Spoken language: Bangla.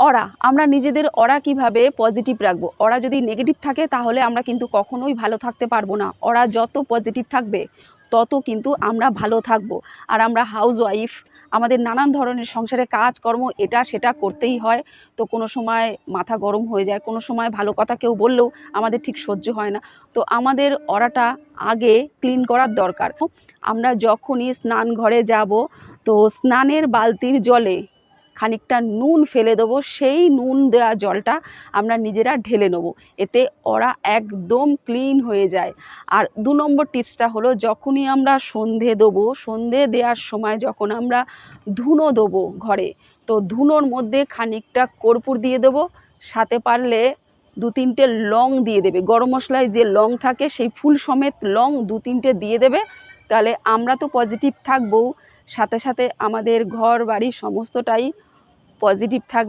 অরা, আমরা নিজেদের অরা কীভাবে পজিটিভ রাখব? অরা যদি নেগেটিভ থাকে, তাহলে আমরা কিন্তু কখনোই ভালো থাকতে পারব না। অরা যত পজিটিভ থাকবে, তত কিন্তু আমরা ভালো থাকব। আর আমরা হাউস ওয়াইফ আমাদের নানান ধরনের সংসারে কাজকর্ম এটা সেটা করতেই হয়। তো কোনো সময় মাথা গরম হয়ে যায়, কোনো সময় ভালো কথা কেউ বললেও আমাদের ঠিক সহ্য হয় না। তো আমাদের অরাটা আগে ক্লিন করার দরকার। আমরা যখনই স্নান ঘরে যাব, তো স্নানের বালতির জলে খানিকটা নুন ফেলে দেবো, সেই নুন দেওয়া জলটা আমরা নিজেরা ঢেলে নেব। এতে ওরা একদম ক্লিন হয়ে যায়। আর দু নম্বর টিপসটা হলো, যখনই আমরা সন্ধে দেবো, সন্ধে দেওয়ার সময় যখন আমরা ধুনো দেবো ঘরে, তো ধুনোর মধ্যে খানিকটা কর্পূর দিয়ে দেবো। সাথে পারলে দু তিনটে লং দিয়ে দেবে। গরম মশলায় যে লং থাকে, সেই ফুল সমেত লং দু তিনটে দিয়ে দেবে। তাহলে আমরা তো পজিটিভ থাকব। সাথে সাথে আমাদের ঘর বাড়ি সমস্তটাই পজিটিভ থাকবে